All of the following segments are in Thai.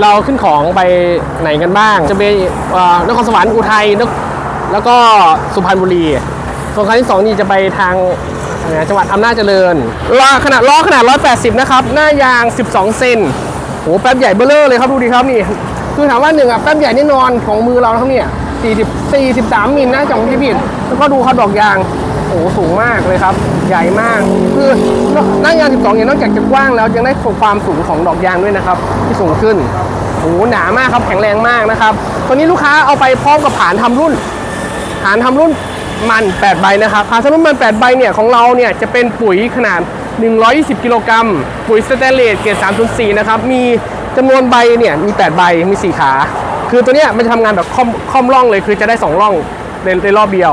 เราขึ้นของไปไหนกันบ้าง จะเป็นเอ่อนครสวรรค์อุทัยนกแล้วก็สุพรรณบุรีส่วนครั้งที่สองนี่จะไปทางจังหวัดอำนาจเจริญล้อขนาดล้อขนาด 180 นะครับ หน้ายาง 12 เซนโหแป๊บใหญ่เบ้อเร่อเลยครับดูดีครับนี่ คือถามว่าหนึ่งอะแป๊บใหญ่แน่นอนของมือเราครับเนี่ย 40 43มิลนะจำไม่ผิดแล้วก็ดูครับดอกยางโอ้สูงมากเลยครับ ใหญ่มากคือหน้ายาง 12เนี่ยนอกจากจะกว้างแล้วยังได้ความสูงของดอกยางด้วยนะครับ ที่สูงขึ้นโอ้หนามากครับแข็งแรงมากนะครับตัวนี้ลูกค้าเอาไปพร้อมกับฐานทำรุ่นฐานทำรุ่นมัน8ใบนะครับฐานทำรุ่นมัน8ใบเนี่ยของเราเนี่ยจะเป็นปุ๋ยขนาด 120 กิโลกรัมปุ๋ยสแตนเลสเกรด304นะครับมีจำนวนใบเนี่ยมี 8 ใบมี 4 ขา คือตัวเนี้ยมันจะทำงานแบบค่อมค่อมร่องเลยคือจะได้ 2 ร่องในในรอบเดียว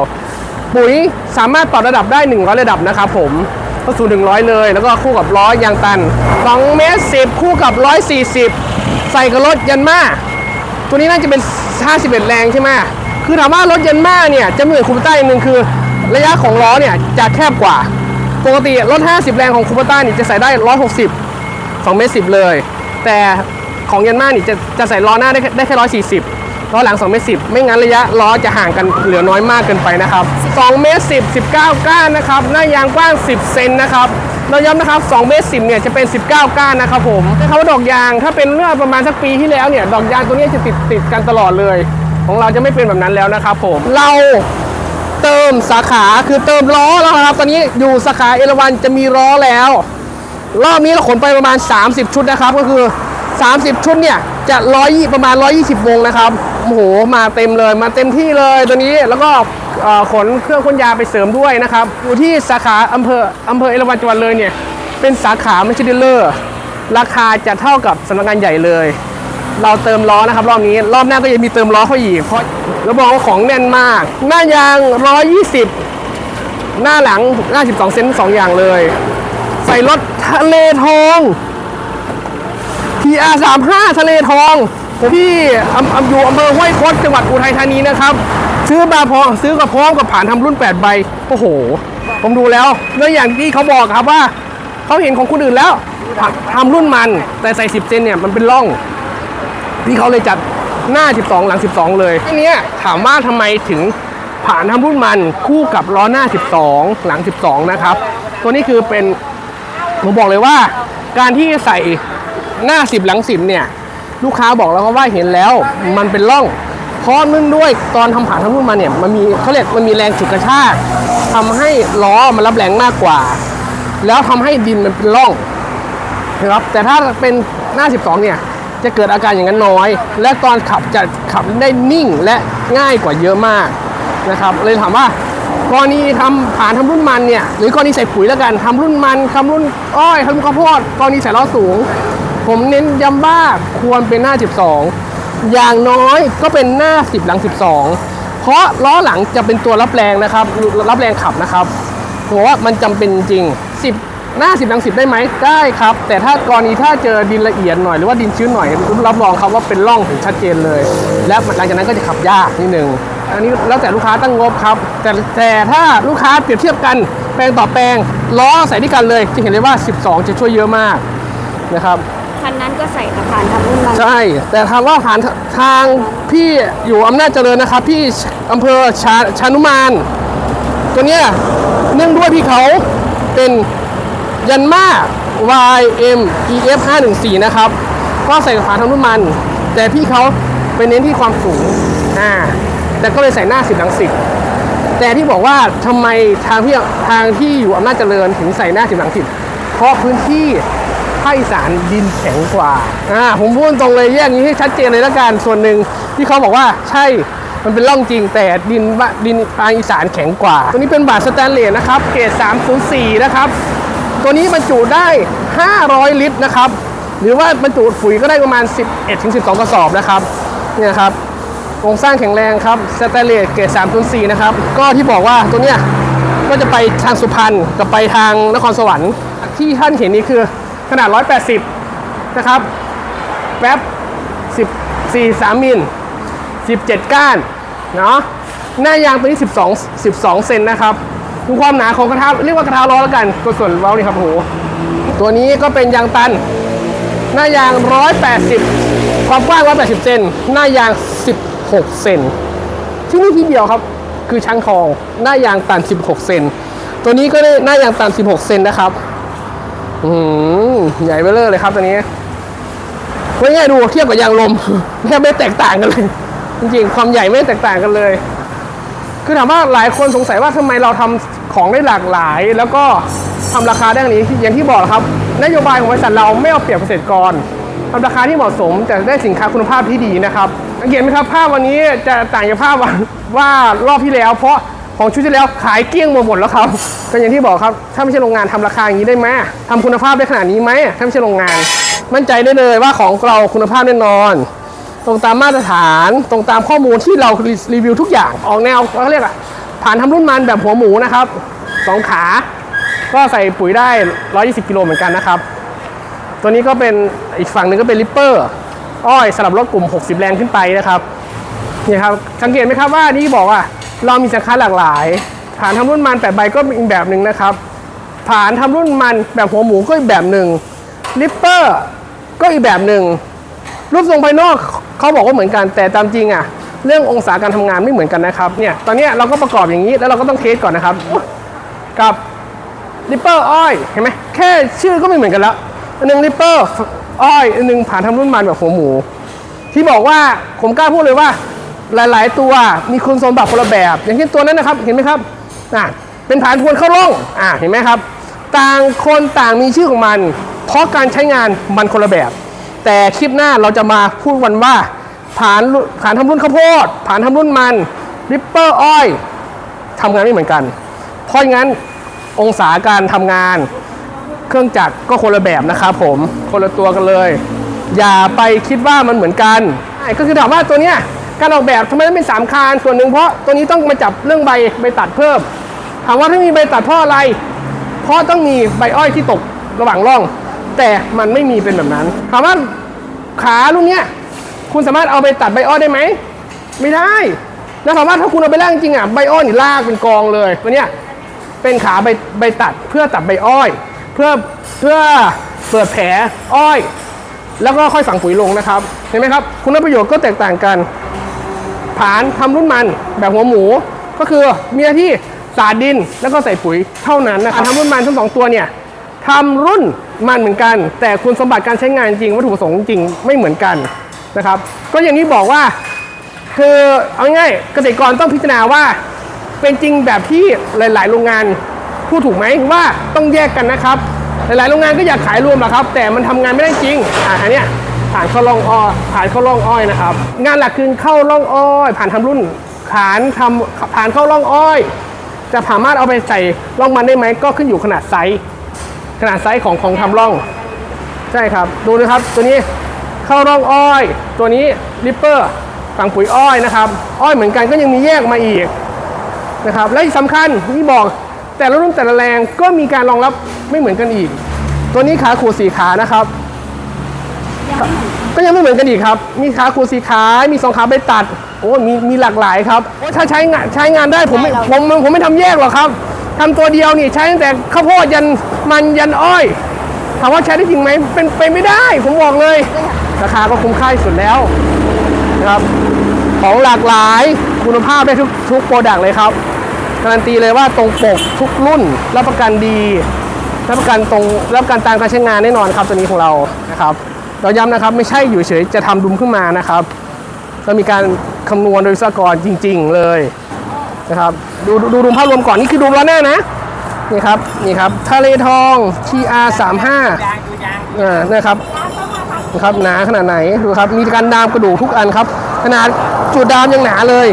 ปุ๋ยสามารถปรับระดับได้ 100 ระดับนะครับผมก็สู่100เลย แล้วก็คู่กับล้อยางตัน2เมตร10 คู่กับ 140 ใส่กับรถยันมาตัวนี้น่าจะเป็น 51 แรงใช่ไหมคือถามว่ารถยันมาเนี่ยจะเหมือนคูปต้าอย่างหนึ่งคือระยะของล้อเนี่ยจะแคบกว่า ปกติรถ 50 แรงของคูปต้านี่จะใส่ได้ 160 2เมตร10 เลย แต่ ของยันมานี่จะจะใส่ล้อหน้าได้ได้แค่ได้แค่140ล้อหลัง2เมตร10ไม่งั้นระยะล้อจะห่างกันเหลือน้อยมากเกินไปนะครับ2เมตร10 19ก้านนะครับหน้ายางกว้าง 10 เซนนะครับเราย้ำนะครับ2เมตร10เนี่ยจะเป็น 19 ก้านนะครับผมนะครับว่าดอกยางถ้าเป็นเมื่อประมาณสักปีที่แล้วเนี่ยดอกยางตัวนี้จะติดติดกันตลอดเลย ของเราจะไม่เป็นแบบนั้นแล้วนะครับผมเราเติมสาขาคือเติมล้อแล้วครับ ตอนนี้อยู่สาขาเอราวันจะมีล้อแล้ว รอบนี้เราขนไปประมาณ 30 ชุดนะครับ ก็คือ 30 ชุดเนี่ยจะร้อยประมาณ 120 วงนะครับโอ้โหมาเต็มเลยมาเต็มที่เลยตัวนี้แล้วก็ขนเครื่องพ่นยาไปเสริมด้วยนะครับ อยู่ที่สาขาอำเภออำเภอเอราวัณจังหวัดเลยเนี่ย เป็นสาขาไม่ใช่ดีลเลอร์ ราคาจะเท่ากับสำนักงานใหญ่เลย เราเติมล้อนะครับ รอบนี้รอบหน้าก็จะมีเติมล้อเข้าอีกเพราะเราบอกว่าของแน่นมาก หน้ายาง 120 หน้าหลังหน้า12เซนสองอย่างเลย ใส่รถทะเลทอง PR 35ทะเลทองที่อำอำอยู่อำเภอห้วยคดจังหวัดอุทัยธานีนะครับ ซื้อมาพอซื้อกับพร้อมกับผ่านทำรุ่น 8 ใบ โอ้โห ผมดูแล้วเรื่องอย่างที่เขาบอกครับว่า เขาเห็นของคนอื่นแล้วทำรุ่นมันแต่ใส่ 10 เซนเนี่ยมันเป็นร่องพี่เขาเลยจัดหน้า 12 หลัง 12 เลยทีเนี้ยถามว่าทำไมถึงผ่านทำรุ่นมันคู่กับล้อหน้า 12 หลัง 12 นะครับ ตัวนี้คือเป็นผมบอกเลยว่าการที่ใส่ หน้า10หลัง10เนี่ย ลูกค้าบอกแล้วว่าเห็นแล้ว มันเป็นร่องเพราะเนื่องด้วยตอนทำผ่านทำรุ่นมาเนี่ยมันมีเขาเรียกมันมีแรงฉุดกระชากทำให้ล้อมันรับแรงมากกว่า แล้วทำให้ดินมันเป็นร่องนะครับแต่ถ้าเป็นหน้า 12 เนี่ย จะเกิดอาการอย่างนั้นน้อย และตอนขับจะขับได้นิ่งและง่ายกว่าเยอะมากนะครับ เลยถามว่ากรณีทำผ่านทำรุ่นมันเนี่ย หรือกรณีใส่ปุ๋ยแล้วกันทำรุ่นมันทำรุ่นอ้อยทำรุ่นข้าวโพดกรณีใส่ล้อสูง ผมเน้นย้ำว่าควรเป็นหน้า 12 อย่างน้อยก็เป็นหน้า 10 หลัง 12 เพราะล้อหลังจะเป็นตัวรับแรงนะครับ รับแรงขับนะครับผมว่ามันจำเป็นจริง 10 หน้า 10 หลัง 10 ได้ไหมได้ครับ แต่ถ้ากรณีถ้าเจอดินละเอียดหน่อยหรือว่าดินชื้นหน่อยรับรองครับว่าเป็นร่องถึงชัดเจนเลย และหลังจากนั้นก็จะขับยากนิดนึงอันนี้แล้วแต่ลูกค้าตั้งงบครับ แต่แต่ถ้าลูกค้าเปรียบเทียบกันแปลงต่อแปลงล้อใส่ด้วยกันเลย จะเห็นเลยว่า 12 จะช่วยเยอะมากนะครับ คันนั้นก็ใส่ตะพานทำรุ่นมันใช่ แต่ทางว่าผ่านทางพี่อยู่อำนาจเจริญนะครับ พี่อำเภอชาชานุมาน ตัวเนี้ยเนื่องด้วยพี่เขาเป็นยันมา YM EF 514นะครับ ก็ใส่ฝาทางรุ่นมัน แต่พี่เขาไปเน้นที่ความสูงอ่าแต่ก็เลยใส่หน้า 10หลัง 10 แต่ที่บอกว่าทำไมทางพี่ทางที่อยู่อำนาจเจริญถึงใส่หน้า 10หลัง 10 เพราะพื้นที่าคอีสานดินแข็งกว่าอ่าผมพูดตรงเลยแยกนี้ให้ชัดเจนเลยแล้วกันส่วนหนึ่งที่เขาบอกว่าใช่มันเป็นร่องจริงแต่ดินดินภาคอีสานแข็งกว่า ตัวนี้เป็นบาทสแตนเลสนะครับเกรด304 นะครับ ตัวนี้บรรจุได้ 500 ลิตรนะครับ หรือว่าบรรจุปุ๋ยก็ได้ประมาณ 11-12 กระสอบนะครับเนี่ยครับโครงสร้างแข็งแรงครับสแตนเลสเกรด304 นะครับ ก็ที่บอกว่าตัวเนี้ยก็จะไปทางสุพรรณกับไปทางนครสวรรค์ที่ท่านเห็นนี่คือ ขนาด 180 นะครับ แป๊บ14 3มิล17 ก้าน เนาะ หน้ายางตัวนี้ 12 12 เซนนะครับ ดูความหนาของกระทะเรียกว่ากระทะล้อแล้วกัน ตัวส่วนเว้านี่ครับโอ้โห ตัวนี้ก็เป็นยางตัน หน้ายาง 180 ความกว้าง 180 เซน หน้ายาง 16 เซน ที่นี่ที่เดียวครับ คือช้างทอง หน้ายางตัน 16 เซน ตัวนี้ก็ได้หน้ายางตัน 16 เซนนะครับ อืม ใหญ่เบ้อเร่อเลยครับตัวนี้ว่าง่ายดูเทียบกับยางลมแทบไม่แตกต่างกันเลย จริงๆ ความใหญ่ไม่แตกต่างกันเลย คือถามว่าหลายคนสงสัยว่าทำไมเราทำของได้หลากหลาย แล้วก็ทำราคาได้อย่างนี้อย่างที่บอกครับ นโยบายของบริษัทเราไม่เอาเปรียบเกษตรกรทำราคาที่เหมาะสมแต่ได้สินค้าคุณภาพที่ดีนะครับสังเกตไหมครับภาพวันนี้จะต่างจากภาพว่ารอบที่แล้ว เพราะ ของชุดที่แล้วขายเกลี้ยงหมดหมดแล้วครับก็อย่างที่บอกครับ ถ้าไม่ใช่โรงงานทำราคาอย่างนี้ได้ไหมทำคุณภาพได้ขนาดนี้ไหมถ้าไม่ใช่โรงงาน มั่นใจได้เลยว่าของเราคุณภาพแน่นอน ตรงตามมาตรฐานตรงตามข้อมูลที่เรารีวิวทุกอย่างออกแนวเขาเรียกอะผ่านทำรุ่นมันแบบหัวหมูนะครับสองขา ก็ใส่ปุ๋ยได้ 120 กิโลเหมือนกันนะครับ ตัวนี้ก็เป็นอีกฝั่งหนึ่งก็เป็นลิปเปอร์อ้อยสำหรับรถกลุ่ม 60 แรงขึ้นไปนะครับนี่ครับสังเกตไหมครับว่านี่บอกว่า เรามีสินค้าหลากหลายผานทำรุ่นมันแต่ใบก็อีกแบบหนึ่งนะครับผานทำรุ่นมันแบบหัวหมูก็อีกแบบหนึ่งลิปเปอร์ก็อีกแบบหนึ่งรูปทรงภายนอกเขาบอกว่าเหมือนกันแต่ตามจริงอะเรื่ององศาการทำงานไม่เหมือนกันนะครับเนี่ยตอนเนี้ยเราก็ประกอบอย่างนี้แล้วเราก็ต้องเทสก่อนนะครับ กับริปเปอร์อ้อยเห็นไหมแค่ชื่อก็ไม่เหมือนกันแล้วอันหนึงริปเปอร์อ้อยอันหนึงผ่านทำรุ่นมันแบบหัวหมู ที่บอกว่าผมกล้าพูดเลยว่า หลาย ๆ ตัวมีคุณสมบัติคนละแบบ อย่างเช่นตัวนั้นนะครับเห็นไหมครับอะเป็นฐานทวนเข้าร่องอะเห็นไหมครับ ต่างคนต่างมีชื่อของมัน เพราะการใช้งานมันคนละแบบ แต่คลิปหน้าเราจะมาพูดกันว่าผ่านรุ่นผ่านทำรุ่นข้าวโพดผ่านทำรุ่นมันริปเปอร์อ้อยทำงานไม่เหมือนกัน เพราะงั้นองศาการทำงาน เครื่องจักรก็คนละแบบนะครับผมคนละตัวกันเลย อย่าไปคิดว่ามันเหมือนกันก็คือถามว่าตัวเนี้ย การออกแบบทำไมต้องเป็นสามคานส่วนหนึ่งเพราะตัวนี้ต้องมาจับเรื่องใบใบตัดเพิ่ม ถามว่าถ้ามีใบตัดเพราะอะไร เพราะต้องมีใบอ้อยที่ตกระหว่างร่อง แต่มันไม่มีเป็นแบบนั้น ถามว่าขารุ่นเนี้ยคุณสามารถเอาไปตัดใบอ้อยได้ไหม ไม่ได้ แล้วถามว่าถ้าคุณเอาไปล่างจริงอะใบอ้อยนี่ลากเป็นกองเลยตัวเนี้ยเป็นขาใบใบตัดเพื่อตัดใบอ้อย เพื่อเพื่อเปิดแผลอ้อย แล้วก็ค่อยฝังปุ๋ยลงนะครับ เห็นไหมครับ คุณประโยชน์ก็แตกต่างกัน ผานทำรุ่นมันแบบหัวหมู ก็คือมีหน้าที่สาดดินแล้วก็ใส่ปุ๋ยเท่านั้นนะครับทำรุ่นมันทั้งสองตัวเนี่ยทำรุ่นมันเหมือนกัน แต่คุณสมบัติการใช้งานจริงวัตถุประสงค์จริงไม่เหมือนกันนะครับ ก็อย่างที่บอกว่าคือเอาง่ายเกษตรกรต้องพิจารณาว่า เป็นจริงแบบที่หลาย ๆ โรงงานพูดถูกไหมว่าต้องแยกกันนะครับ หลาย ๆ โรงงานก็อยากขายรวมหละครับ แต่มันทำงานไม่ได้จริงอะอันเนี้ย ผ่านเข้าร่องอ้อยผ่านเข้าร่องอ้อยนะครับ งานหลักคือเข้าร่องอ้อย ผ่านทำรุ่นขานทำผ่านเข้าร่องอ้อย จะสามารถเอาไปใส่ร่องมันได้ไหมก็ขึ้นอยู่ขนาดไซส์ขนาดไซส์ของของทำร่อง ใช่ครับ ดูนะครับตัวนี้เข้าร่องอ้อย ตัวนี้ริปเปอร์ฝังปุ๋ยอ้อยนะครับ อ้อยเหมือนกันก็ยังมีแยกมาอีกนะครับและที่สำคัญที่บอกแต่ละรุ่นแต่ละแรงก็มีการรองรับไม่เหมือนกันอีก ตัวนี้ขาขูดสีขานะครับ ก็ยังไม่เหมือนกันอีกครับ มีขาขูดสีขามีสองขาไปตัด โอ้มีมีหลากหลายครับโอ้ถ้าใช้งานใช้งานได้ผมไม่ผมผมไม่ทำแยกหรอกครับทำตัวเดียวนี่ใช้ตั้งแต่ข้าวโพดยันมันยันอ้อยถามว่าใช้ได้จริงไหมเป็นไปไม่ได้ ผมบอกเลย ราคาก็คุ้มค่าที่สุดแล้วนะครับ ของหลากหลายคุณภาพได้ทุกทุกโปรดักต์เลยครับการันตีเลยว่าตรงปกทุกรุ่นรับประกันดีรับประกันตรงรับประกันตามการใช้งานแน่นอนครับตัวนี้ของเรานะครับ เราย้ำนะครับไม่ใช่อยู่เฉยจะทำดุมขึ้นมานะครับเรามีการคำนวณโดยวิศวกรจริง ๆ เลยนะครับดูดูดุมภาพรวมก่อนนี่คือดุมล้อหน้านะนี่ครับนี่ครับทะเลทอง TR 3 5อ่านะครับนะครับหนาขนาดไหนดูครับมีการดามกระดูกทุกอันครับขนาดจุดดามยังหนาเลย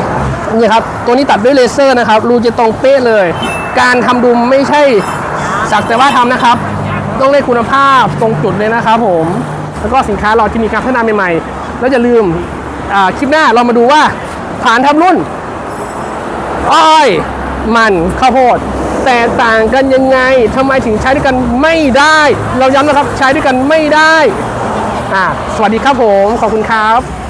นี่ครับตัวนี้ตัดด้วยเลเซอร์นะครับรูจะตรงเป๊ะเลย การทำดุมไม่ใช่สักแต่ว่าทำนะครับ ต้องได้คุณภาพตรงจุดเลยนะครับผม แล้วก็สินค้าเราที่มีการพัฒนาใหม่ๆ แล้วอย่าลืมคลิปหน้าเรามาดูว่าผ่านทำรุ่น อ้อยมันข้าวโพดแต่ต่างกันยังไงทำไมถึงใช้ด้วยกันไม่ได้ เราย้ำนะครับใช้ด้วยกันไม่ได้อ่าสวัสดีครับผม ขอบคุณครับ